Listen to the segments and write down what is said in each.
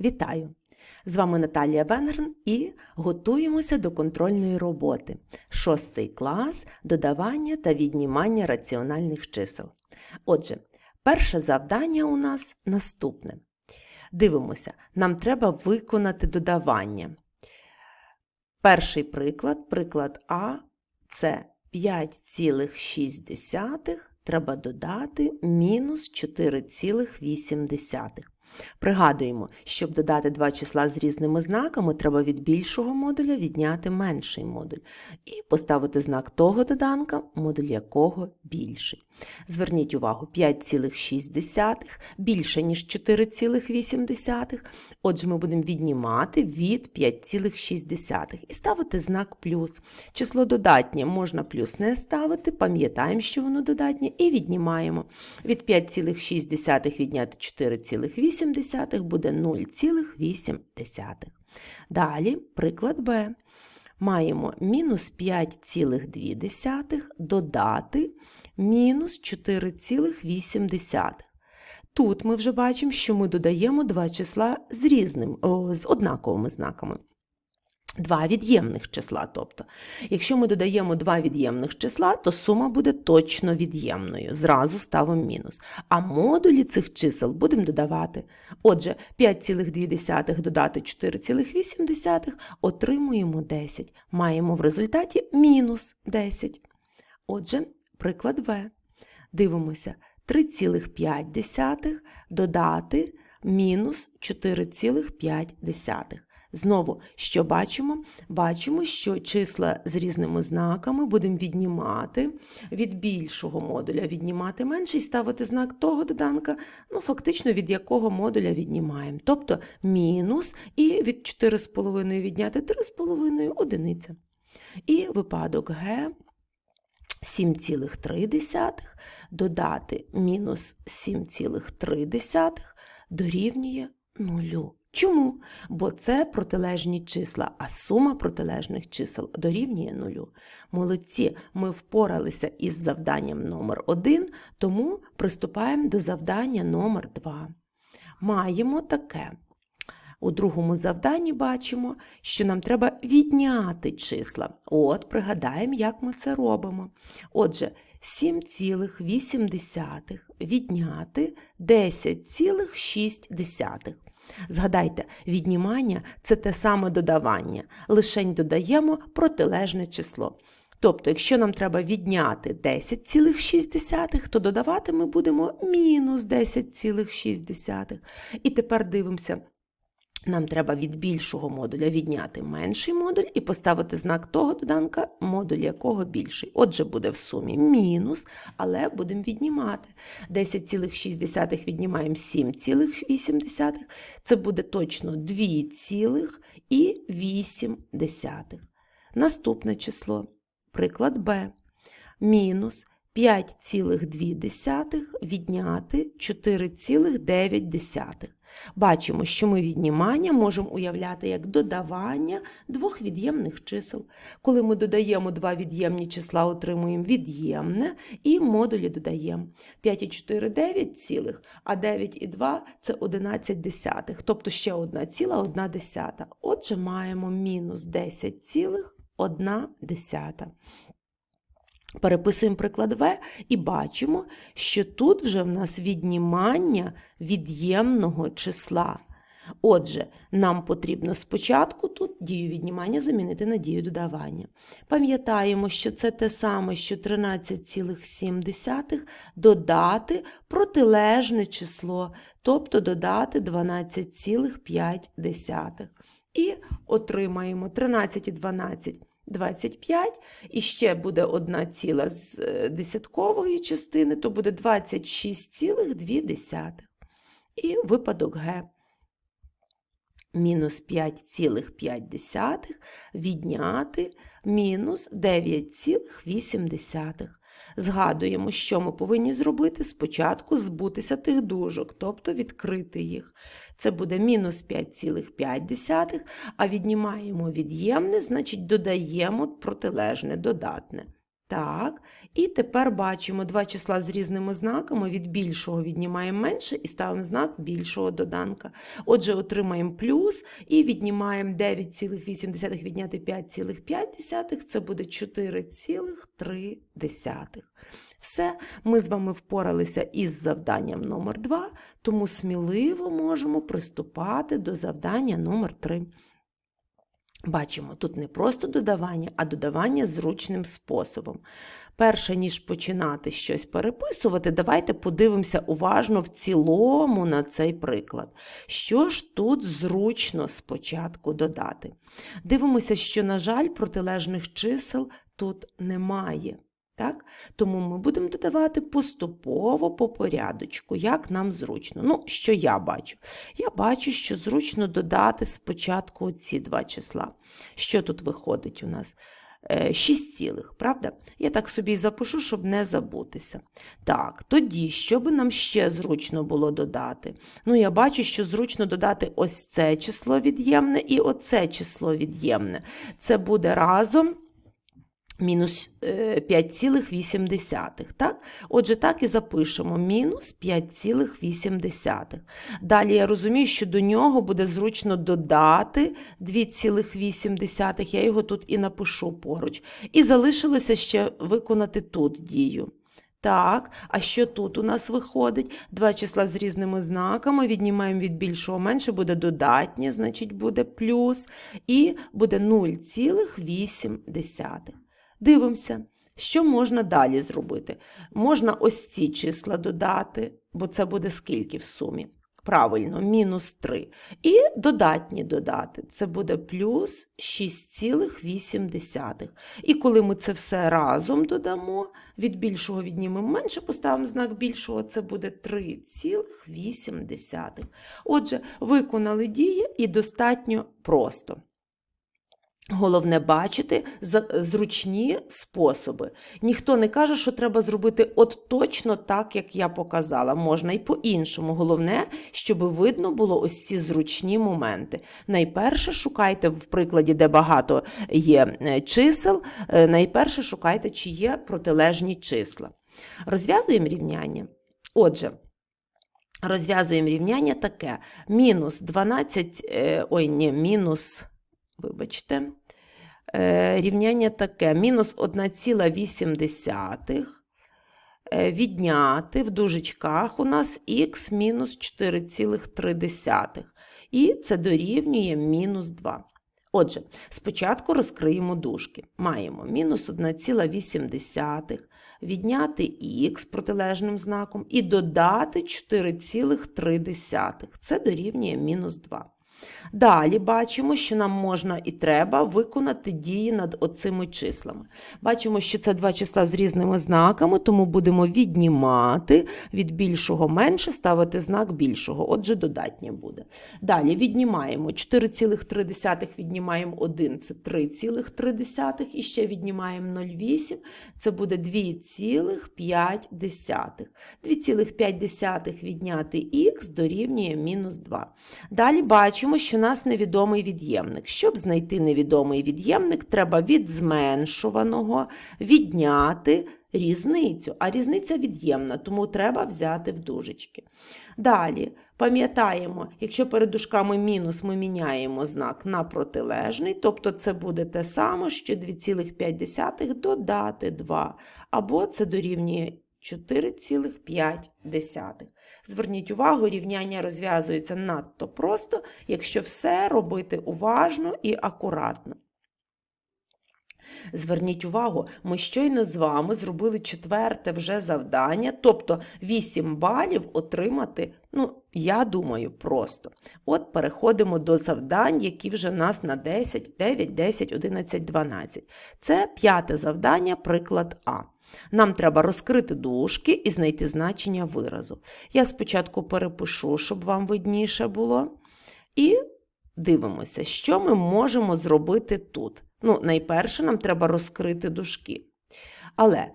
Вітаю! З вами Наталія Венгерн і готуємося до контрольної роботи. Шостий клас додавання та віднімання раціональних чисел. Отже, перше завдання у нас наступне. Дивимося, нам треба виконати додавання. Перший приклад, приклад А, це 5,6 треба додати мінус 4,8. Пригадуємо, щоб додати два числа з різними знаками, треба від більшого модуля відняти менший модуль і поставити знак того доданка, модуль якого більший. Зверніть увагу, 5,6 більше, ніж 4,8. Отже, ми будемо віднімати від 5,6 і ставити знак плюс. Число додатнє можна плюс не ставити, пам'ятаємо, що воно додатнє, і віднімаємо. Від 5,6 відняти 4,8 буде 0,8. Далі, приклад Б. Маємо мінус 5,2 додати мінус 4,8. Тут ми вже бачимо, що ми додаємо два числа з різним, о, з однаковими знаками. Два від'ємних числа. Тобто, якщо ми додаємо два від'ємних числа, то сума буде точно від'ємною. Зразу ставимо мінус. А модулі цих чисел будемо додавати. Отже, 5,2 додати 4,8 отримуємо 10. Маємо в результаті мінус 10. Отже, приклад В. Дивимося, 3,5 додати мінус 4,5. Знову, що бачимо? Бачимо, що числа з різними знаками будемо віднімати від більшого модуля, віднімати менший, ставити знак того доданка, ну, фактично від якого модуля віднімаємо. Тобто мінус і від 4,5 відняти 3,5 одиниця. І випадок Г 7,3 додати мінус 7,3 дорівнює нулю. Чому? Бо це протилежні числа, а сума протилежних чисел дорівнює нулю. Молодці, ми впоралися із завданням номер 1 тому приступаємо до завдання номер 2 Маємо таке. У другому завданні бачимо, що нам треба відняти числа. От, пригадаємо, як ми це робимо. Отже, 7,8 відняти 10,6. Згадайте, віднімання це те саме додавання, лишень додаємо протилежне число. Тобто, якщо нам треба відняти 10,6, то додавати ми будемо мінус 10,6. І тепер дивимося. Нам треба від більшого модуля відняти менший модуль і поставити знак того доданка, модуль якого більший. Отже, буде в сумі мінус, але будемо віднімати. 10,6 віднімаємо 7,8. Це буде точно 2,8. Наступне число. Приклад Б. Мінус 5,2 відняти 4,9. Бачимо, що ми віднімання можемо уявляти як додавання двох від'ємних чисел. Коли ми додаємо два від'ємні числа, отримуємо від'ємне і модулі додаємо. 5,4 – 9 цілих, а 9,2 – це 11 десятих, тобто ще 1 ціла 1 десята. Отже, маємо мінус 10 цілих 1 десята. Переписуємо приклад В і бачимо, що тут вже в нас віднімання від'ємного числа. Отже, нам потрібно спочатку тут дію віднімання замінити на дію додавання. Пам'ятаємо, що це те саме, що 13,7 додати протилежне число, тобто додати 12,5. І отримаємо 13 і 12. 25, і ще буде одна ціла з десяткової частини, то буде 26,2. І випадок Г. Мінус 5,5 відняти мінус 9,8. Згадуємо, що ми повинні зробити спочатку збутися тих дужок, тобто відкрити їх. Це буде мінус 5,5, а віднімаємо від'ємне, значить додаємо протилежне додатне. Так, і тепер бачимо два числа з різними знаками. Від більшого віднімаємо менше і ставимо знак більшого доданка. Отже, отримаємо плюс і віднімаємо 9,8 відняти 5,5, це буде 4,3. Все, ми з вами впоралися із завданням номер 2, тому сміливо можемо приступати до завдання номер 3. Бачимо, тут не просто додавання, а додавання зручним способом. Перше, ніж починати щось переписувати, давайте подивимося уважно в цілому на цей приклад. Що ж тут зручно спочатку додати? Дивимося, що, на жаль, протилежних чисел тут немає. Так? Тому ми будемо додавати поступово по порядочку, як нам зручно. Ну, що я бачу? Я бачу, що зручно додати спочатку ці два числа. Що тут виходить у нас? 6 цілих, правда? Я так собі запишу, щоб не забутися. Так, тоді, що би нам ще зручно було додати? Ну, я бачу, що зручно додати ось це число від'ємне і оце число від'ємне. Це буде разом мінус е, 5,8. Так? Отже, так і запишемо мінус 5,8. Далі я розумію, що до нього буде зручно додати 2,8. Я його тут і напишу поруч. І залишилося ще виконати тут дію. Так, а що тут у нас виходить? Два числа з різними знаками, віднімаємо від більшого менше, буде додатнє, значить буде плюс, і буде 0,8. Дивимося, що можна далі зробити. Можна ось ці числа додати, бо це буде скільки в сумі? Правильно, мінус 3. І додатні додати. Це буде плюс 6,8. І коли ми це все разом додамо, від більшого віднімемо менше, поставимо знак більшого, це буде 3,8. Отже, виконали дії і достатньо просто. Головне бачити зручні способи. Ніхто не каже, що треба зробити от точно так, як я показала. Можна і по-іншому. Головне, щоб видно було ось ці зручні моменти. Найперше шукайте в прикладі, де багато є е, чисел, е, найперше шукайте, чи є протилежні числа. Розв'язуємо рівняння. Отже. Розв'язуємо рівняння таке: мінус 12, е, ой, ні, мінус вибачте, е, рівняння таке: мінус 1,8 е, відняти в дужечках у нас х мінус 4,3. І це дорівнює мінус 2. Отже, спочатку розкриємо дужки. Маємо мінус 1,8 відняти х протилежним знаком і додати 4,3. Це дорівнює мінус 2. Далі бачимо, що нам можна і треба виконати дії над оцими числами. Бачимо, що це два числа з різними знаками, тому будемо віднімати від більшого менше, ставити знак більшого. Отже, додатнє буде. Далі віднімаємо 4,3 віднімаємо 1, це 3,3, і ще віднімаємо 0,8, це буде 2,5. 2,5 відняти х дорівнює мінус 2. Далі бачимо, що у нас невідомий від'ємник. Щоб знайти невідомий від'ємник, треба від зменшуваного відняти різницю. А різниця від'ємна, тому треба взяти в дужечки. Далі пам'ятаємо, якщо перед дужками мінус ми міняємо знак на протилежний, тобто це буде те саме, що 2,5 додати 2, або це дорівнює 4,5. Зверніть увагу, рівняння розв'язується надто просто, якщо все робити уважно і акуратно. Зверніть увагу, ми щойно з вами зробили четверте вже завдання, тобто 8 балів отримати, ну, я думаю, просто. От переходимо до завдань, які вже нас на 10, 9, 10, 11, 12. Це п'яте завдання, приклад А. Нам треба розкрити дужки і знайти значення виразу. Я спочатку перепишу, щоб вам видніше було. І дивимося, що ми можемо зробити тут. Ну, найперше, нам треба розкрити дужки. Але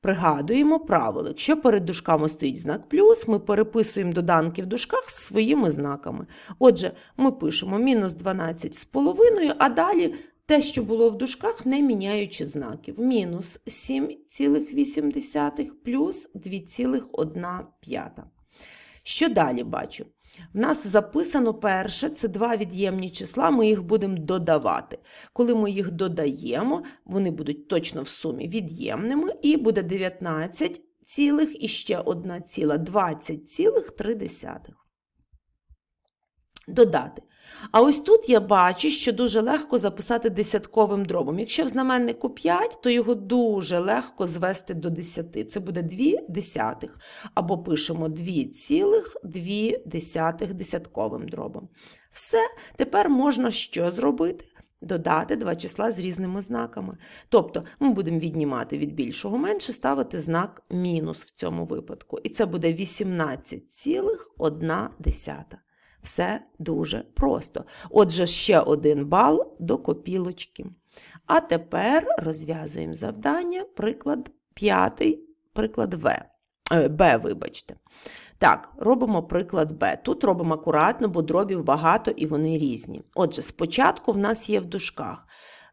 пригадуємо правило, якщо перед дужками стоїть знак плюс, ми переписуємо доданки в дужках з своїми знаками. Отже, ми пишемо мінус 12 з половиною, а далі те, що було в дужках, не міняючи знаків. Мінус 7,8 плюс 2,1. Що далі бачу? В нас записано перше, це два від'ємні числа, ми їх будемо додавати. Коли ми їх додаємо, вони будуть точно в сумі від'ємними, і буде 19 цілих і ще 1 ціла 20,3. Додати. А ось тут я бачу, що дуже легко записати десятковим дробом. Якщо в знаменнику 5, то його дуже легко звести до 10. Це буде 2 десятих. Або пишемо 2,2 десятковим дробом. Все, тепер можна що зробити? Додати два числа з різними знаками. Тобто ми будемо віднімати від більшого менше, ставити знак мінус в цьому випадку. І це буде 18,1. Все дуже просто. Отже, ще один бал до копілочки. А тепер розв'язуємо завдання, приклад п'ятий, приклад В. Е, Б, вибачте. Так, робимо приклад Б. Тут робимо акуратно, бо дробів багато і вони різні. Отже, спочатку в нас є в дужках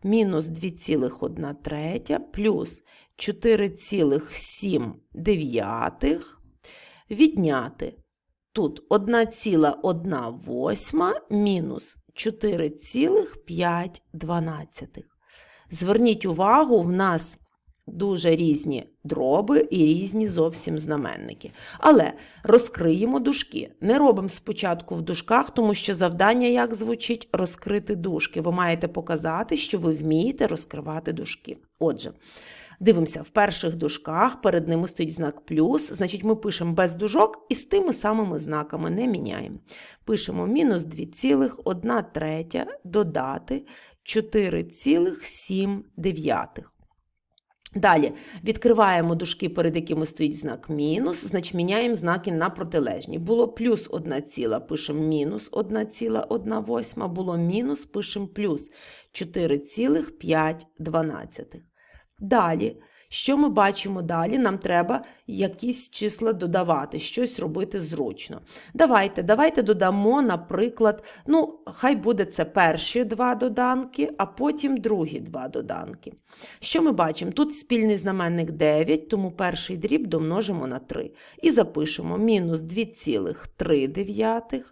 мінус 2,1 третя плюс 4,7 відняти Тут 1,1 восьма мінус 4,5. Зверніть увагу, в нас дуже різні дроби і різні зовсім знаменники. Але розкриємо дужки. Не робимо спочатку в дужках, тому що завдання, як звучить, розкрити дужки. Ви маєте показати, що ви вмієте розкривати дужки. Отже, Дивимося, в перших дужках перед ними стоїть знак плюс, значить ми пишемо без дужок і з тими самими знаками не міняємо. Пишемо мінус 2,1 третя додати 4,7. Далі відкриваємо дужки, перед якими стоїть знак мінус, значить міняємо знаки на протилежні. Було плюс 1 ціла, пишемо мінус 1,1 восьма, було мінус, пишемо плюс 4,5. Далі, що ми бачимо далі? Нам треба якісь числа додавати, щось робити зручно. Давайте, давайте додамо, наприклад, ну, хай буде це перші два доданки, а потім другі два доданки. Що ми бачимо? Тут спільний знаменник 9, тому перший дріб домножимо на 3. І запишемо мінус 2,3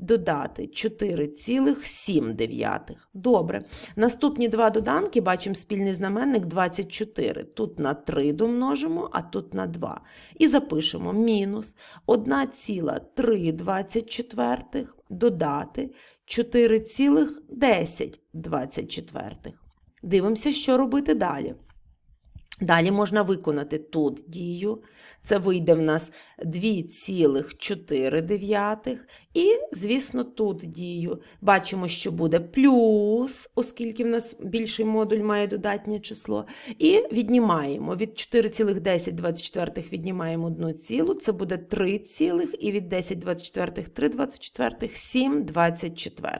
додати 4,7. Добре. Наступні два доданки бачимо спільний знаменник 24. Тут на 3 домножимо, а тут на 2. І запишемо мінус 1,3 додати 4,10. Дивимося, що робити далі. Далі можна виконати тут дію. Це вийде в нас 2,4. І, звісно, тут дію. Бачимо, що буде плюс, оскільки в нас більший модуль має додатнє число. І віднімаємо. Від 4,10 віднімаємо 1 цілу, це буде 3 цілих, і від 10 24 3 24 7 24.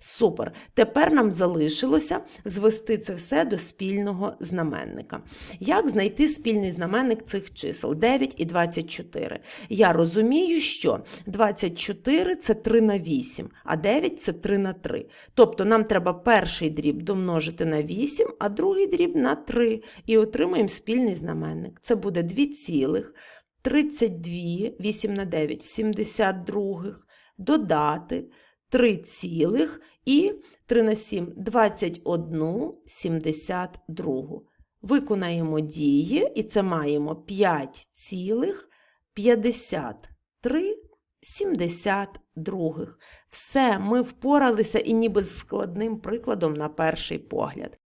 Супер. Тепер нам залишилося звести це все до спільного знаменника. Як знайти спільний знаменник цих чисел 9 і 24? Я розумію, що 24 це 3 на 8, а 9 це 3 на 3. Тобто нам треба перший дріб домножити на 8, а другий дріб на 3. І отримаємо спільний знаменник. Це буде 2 цілих. 32, 8 на 9, 72, додати 3 цілих і 3 на 7, 21, 72. Виконаємо дії, і це маємо 5 цілих 53 72. Все, ми впоралися і ніби з складним прикладом на перший погляд.